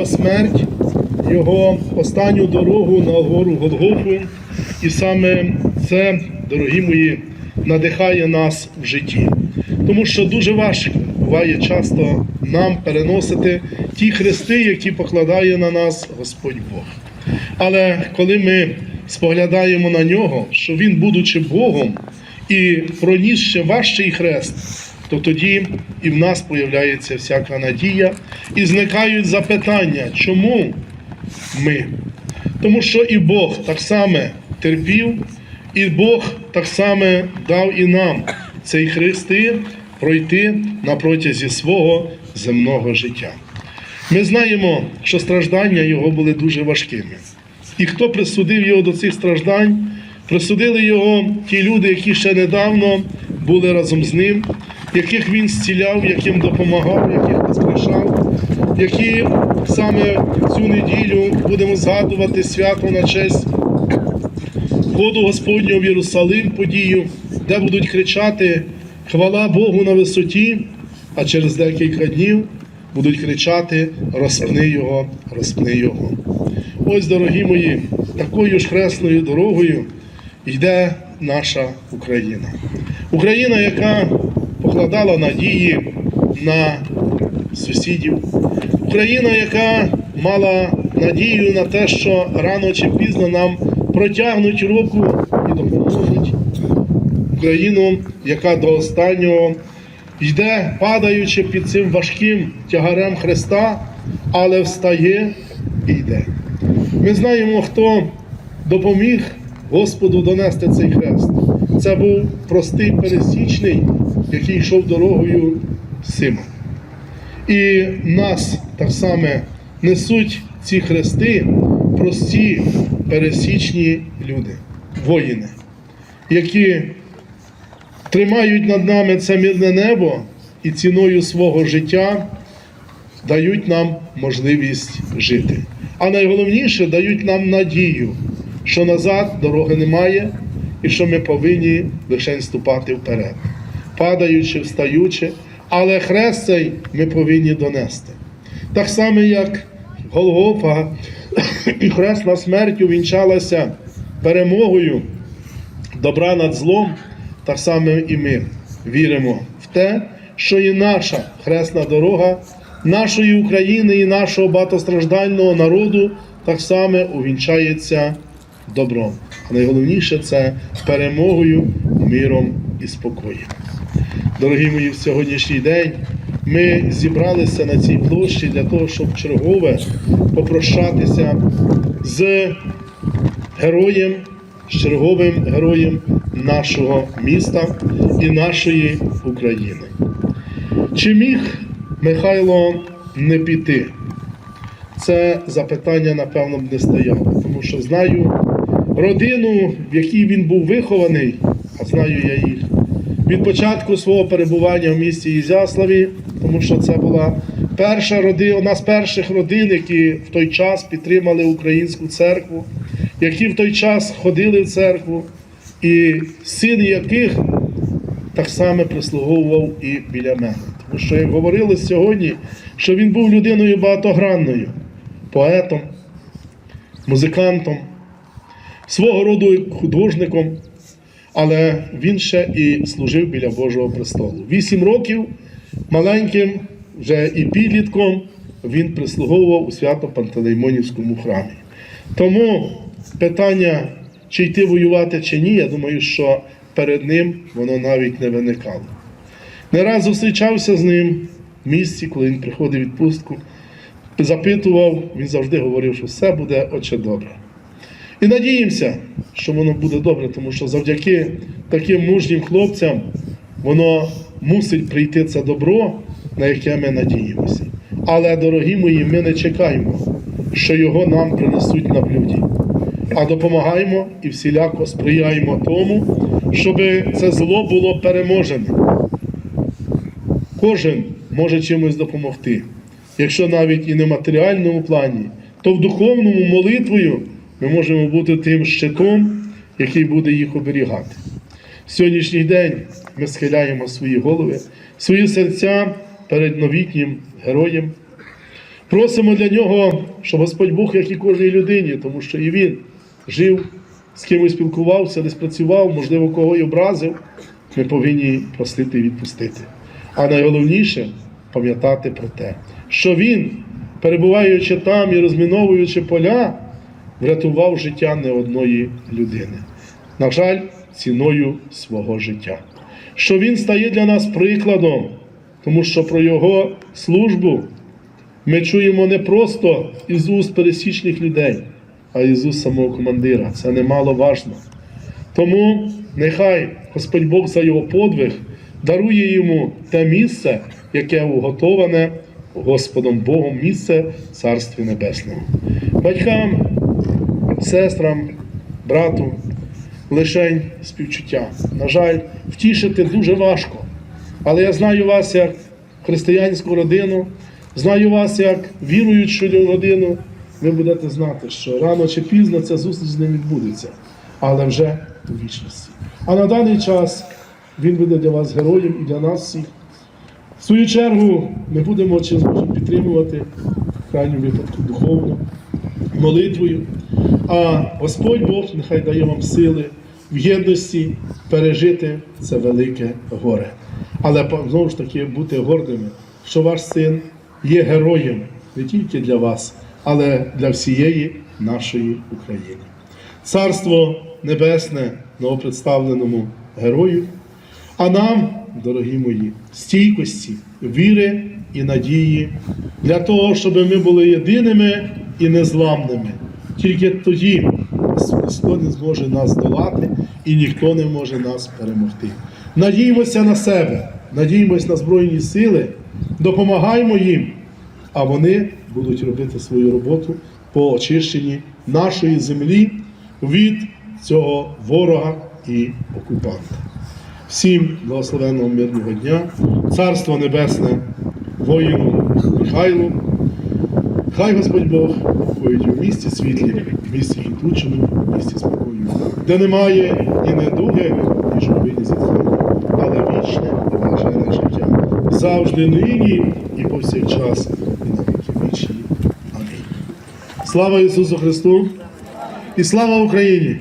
його смерть, його останню дорогу на гору Голгофу. І саме це, дорогі мої, надихає нас в житті. Тому що дуже важко буває часто нам переносити ті хрести, які покладає на нас Господь Бог. Але коли ми споглядаємо на нього, що він, будучи Богом, і проніс ще важчий хрест, то тоді і в нас появляється всяка надія, і зникають запитання, чому ми? Тому що і Бог так само терпів, і Бог так само дав і нам цей хрести пройти на протязі свого земного життя. Ми знаємо, що страждання його були дуже важкими. І хто присудив його до цих страждань, присудили його ті люди, які ще недавно були разом з ним, яких він зціляв, яким допомагав, яких воскрешав, які саме цю неділю будемо згадувати свято на честь входу Господнього в Єрусалим подію, де будуть кричати Хвала Богу на висоті, а через декілька днів будуть кричати Розпни Його, розпни Його. Ось, дорогі мої, такою ж хресною дорогою йде наша Україна. Україна, яка покладала надії на сусідів. Україна, яка мала надію на те, що рано чи пізно нам протягнуть руку і допоможуть. Україну, яка до останнього йде, падаючи під цим важким тягарем Христа, але встає і йде. Ми знаємо, хто допоміг Господу донести цей хрест. Це був простий пересічний, який йшов дорогою Симон. І нас так само несуть ці хрести прості пересічні люди, воїни, які тримають над нами це мирне небо і ціною свого життя дають нам можливість жити. А найголовніше дають нам надію, що назад дороги немає і що ми повинні лише ступати вперед, падаючи, встаючи, але хрест цей ми повинні донести. Так само, як Голгофа і хресна смертю вінчалася перемогою добра над злом, так само і ми віримо в те, що і наша хресна дорога нашої України і нашого багатостраждального народу так само увінчається добром. А найголовніше це перемогою, миром і спокоєм. Дорогі мої, в сьогоднішній день ми зібралися на цій площі для того, щоб чергове попрощатися з героєм, з черговим героєм нашого міста і нашої України. Чи міг Михайло не піти? Це запитання, напевно, б не стояло, тому що знаю родину, в якій він був вихований, а знаю я їх від початку свого перебування в місті Ізяславі, тому що це була перша родина, одна з перших родин, які в той час підтримали українську церкву, які в той час ходили в церкву, і син яких так само прислуговував і біля мене. Тому що, як говорили сьогодні, що він був людиною багатогранною, поетом, музикантом, свого роду художником, але він ще і служив біля Божого престолу. Вісім років маленьким, вже і підлітком, він прислуговував у свято-Пантелеймонівському храмі. Тому питання, чи йти воювати, чи ні, я думаю, що перед ним воно навіть не виникало. Не раз зустрічався з ним в місці, коли він приходив відпустку, запитував, він завжди говорив, що все буде оче добре. І надіємося, що воно буде добре, тому що завдяки таким мужнім хлопцям воно мусить прийти це добро, на яке ми надіємося. Але, дорогі мої, ми не чекаємо, що його нам принесуть на блюді, а допомагаємо і всіляко сприяємо тому, щоб це зло було переможене. Кожен може чимось допомогти. Якщо навіть і не в матеріальному плані, то в духовному молитвою ми можемо бути тим щитом, який буде їх оберігати. В сьогоднішній день ми схиляємо свої голови, свої серця перед новітнім героєм, Просимо для нього, щоб Господь Бог, як і кожній людині, тому що і він жив, з кимось спілкувався, десь працював, можливо, кого й образив. Ми повинні простити і відпустити. А найголовніше пам'ятати про те, що він, перебуваючи там і розміновуючи поля, врятував життя не одної людини. На жаль, ціною свого життя. Що він стає для нас прикладом, тому що про його службу ми чуємо не просто із уст пересічних людей, а із уст самого командира. Це немало важно. Тому нехай Господь Бог за його подвиг дарує йому те місце, яке уготоване Господом Богом місце Царстві Небесному. Батькам, сестрам, брату, лишень співчуття. На жаль, втішити дуже важко. Але я знаю вас як християнську родину, знаю вас як віруючу родину. Ви будете знати, що рано чи пізно ця зустріч ним відбудеться, але вже у вічності. А на даний час він буде для вас героєм і для нас всіх. В свою чергу ми будемо чи підтримувати в крайньому випадку духовно, молитвою. А Господь Бог нехай дає вам сили в єдності пережити це велике горе. Але знову ж таки бути гордими, що ваш син є героєм не тільки для вас, але для всієї нашої України. Царство Небесне новопредставленому герою. А нам, дорогі мої, стійкості, віри і надії для того, щоб ми були єдиними і незламними. Тільки тоді ніхто не зможе нас долати і ніхто не може нас перемогти. Надіймося на себе, надіймося на Збройні сили, допомагаємо їм, а вони будуть робити свою роботу по очищенні нашої землі від цього ворога і окупанта. Всім благословенного мирного дня, Царство Небесне, воїну Михайлу. Хай Господь Бог ходить у місті світлі, в місті відлученому, в місті спокою, де немає і недуги, і журбині зітхання, але вічне блажене життя. Завжди нині і повсякчас, і на віки вічні. Амінь. Слава Ісусу Христу! І слава Україні!